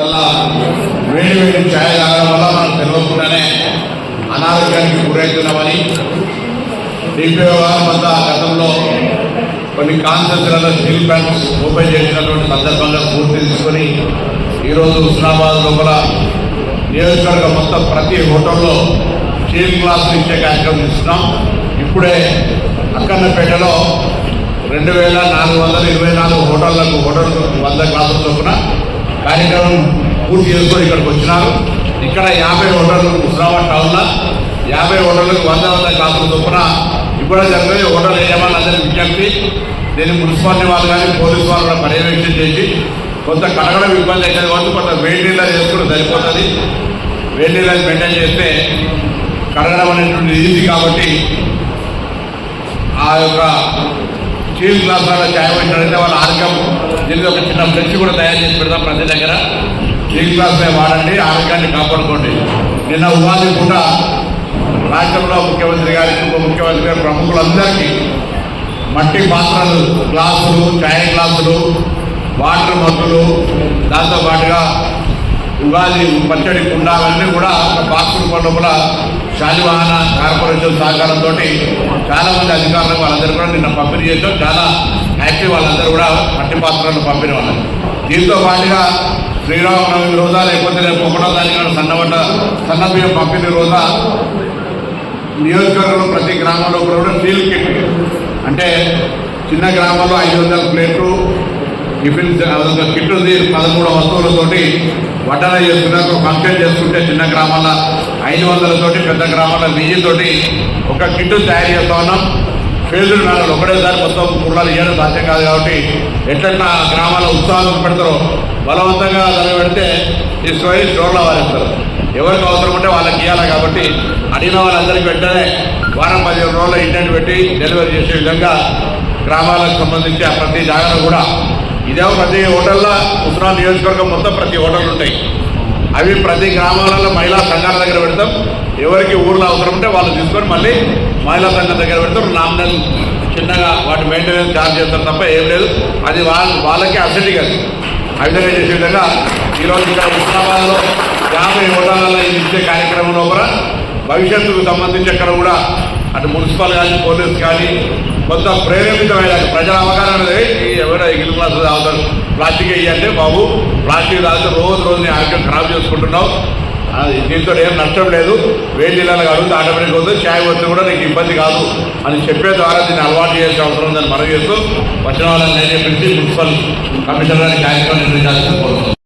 వల్ల వేడి వేడి ఛాయ్ తాగడం వల్ల మనం తెలియకుండానే అనారోగ్యానికి గురవుతున్నామని డిపి వ్యవహారం వద్ద గతంలో కొన్ని కాన్సెన్స్లలో స్టీల్ ప్లాంట్స్ ఓపెన్ చేసినటువంటి సందర్భంగా పూర్తి తీసుకొని ఈరోజు హుస్నాబాద్ లోపల నియోజకవర్గ మొత్తం ప్రతి హోటల్లో స్టీల్ గ్లాసులు ఇచ్చే కార్యక్రమం ఇస్తున్నాం ఇప్పుడే అక్కన్నపేటలో రెండు వేల నాలుగు వందల ఇరవై నాలుగు హోటళ్ళకు హోటల్ వంద గ్లాసుల చొప్పున కార్యక్రమం పూర్తి చేసుకొని ఇక్కడికి వచ్చినారు. ఇక్కడ యాభై ఓటర్లు హుస్రాబాద్ టౌన్లో యాభై ఓటర్లకు వంద వంద గ్లాసుల చొప్పున ఇప్పుడు జరిగే హోటల్ వేయమని అందరినీ విజ్ఞప్తి. దీన్ని మున్సిపాలిటీ వాళ్ళు కానీ పోలీసు వాళ్ళు కూడా పర్యవేక్షణ చేసి కొంత కడగడం ఇబ్బంది అవుతుంది కాబట్టి కొంత వేడి నీళ్ళ చేసుకుంటే సరిపోతుంది. వేడి నీళ్ళని మెయింటైన్ చేస్తే కడగడం అనేటువంటి ఈజీ కాబట్టి ఆ యొక్క స్టీల్ గ్లాసులలో చాయ్ పెట్టినట్లయితే వాళ్ళ ఆరోగ్యం దీనికి ఒక చిన్న ఫ్లెక్స్ కూడా తయారు చేసి పెడతాం ప్రతి దగ్గర. స్టీల్ గ్లాసులే వాడండి ఆరోగ్యాన్ని కాపాడుకోండి. నిన్న ఉగాది పూట రాష్ట్రంలో ముఖ్యమంత్రి గారికి ఉప ముఖ్యమంత్రి గారి ప్రముఖులందరికీ మట్టి పాత్రలు గ్లాసులు చాయ్ గ్లాసులు వాటర్ మగ్గులు దాంతో పాటుగా ఉగాది పచ్చడి కుండాలన్నీ కూడా ఒక బాక్స్ రూపంలో కూడా శాలివాహన కార్పొరేషన్ సహకారంతో చాలామంది అధికారులు అధికారులకు వాళ్ళందరూ కూడా నిన్న పంపిణీ చేసాం చాలా హ్యాపీ వాళ్ళందరూ కూడా మట్టి పాత్రలను పంపిణీ దీంతో పాటుగా శ్రీరామనవమి రోజా లేకపోతే రేపు ఒకటో తారీఖున సన్నబడ్డ సన్న బియ్యం పంపిణీ రోజా నియోజకవర్గంలో ప్రతి గ్రామంలో కూడా స్టీల్ కిట్. అంటే చిన్న గ్రామంలో ఐదు వందల ప్లేట్లు టిఫిన్ అదొక కిట్ ఉంది పదమూడు వస్తువులతోటి వడ్డన చేసుకునే ఒక ఫంక్షన్ చేసుకుంటే చిన్న గ్రామాల ఐదు వందలతోటి పెద్ద గ్రామాల వెయ్యితోటి ఒక కిట్ తయారు చేస్తా ఉన్నాం. పేదలు నాలుగు ఒకటేసారి మొత్తం కుర్రాలు ఇవ్వడం సాధ్యం కాదు కాబట్టి ఎట్లన్నా గ్రామాల ఉత్సాహం పెడతారో బలవంతంగా దాన్ని పెడితే తీసుకొని స్టోర్లో వారిస్తారు. ఎవరికి అవసరం ఉంటే వాళ్ళకి ఇవ్వాలి కాబట్టి అడిగిన వాళ్ళందరికీ వెంటనే వారం పదిహేను రోజుల ఇంటెంట్ పెట్టి డెలివరీ చేసే విధంగా గ్రామాలకు సంబంధించి ప్రతి జాగ్రత్త కూడా ఇదే ప్రతి హోటల్లో ఉత్తరాలు నియోజకవర్గం మొత్తం ప్రతి హోటల్ ఉంటాయి. అవి ప్రతి గ్రామాలలో మహిళా సంఘాల దగ్గర పెడతాం. ఎవరికి ఊర్లో అవసరం ఉంటే వాళ్ళు తీసుకొని మళ్ళీ మహిళా సంఘం దగ్గర పెడతాం. నామినల్ చిన్నగా వాటి మెయింటెనెన్స్ ఛార్జ్ చేస్తారు తప్ప ఏం లేదు. అది వాళ్ళ వాళ్ళకి అసెంట్ కాదు. ఆ విధంగా చేసే విధంగా ఈరోజు ఇక్కడ ఉస్మానాబాద్లో యాభై హోటళ్ళలో ఇచ్చే కార్యక్రమం లోపల భవిష్యత్తుకు సంబంధించి అక్కడ కూడా అటు మున్సిపల్ కానీ పోలీస్ కానీ కొంత ప్రేరేపితమైన ప్రజల అవగాహన అనేది ఈ ఎవరైనా ఇల్లు క్లాసులు తాగుతారు. ప్లాస్టిక్ వేయాలంటే బాబు. ప్లాస్టిక్ తాగితే రోజు రోజు నీ ఆరోగ్యం ఖరాబ్ చేసుకుంటున్నావు. దీంతో ఏం నష్టం లేదు. వేడి జిల్లాలో అడుగుతూ ఆటోమేటిక్ అవుతుంది చాయ్ వస్తే కూడా నీకు ఇబ్బంది కాదు అని చెప్పే ద్వారా దీన్ని అలవాటు చేయాల్సిన అవసరం ఉందని మనం చేస్తూ వచ్చిన వాళ్ళని నేనే పిలిచి మున్సిపల్ కమిషనర్ గారి కార్యక్రమం నిర్వహించాల్సిన కోరుతున్నాను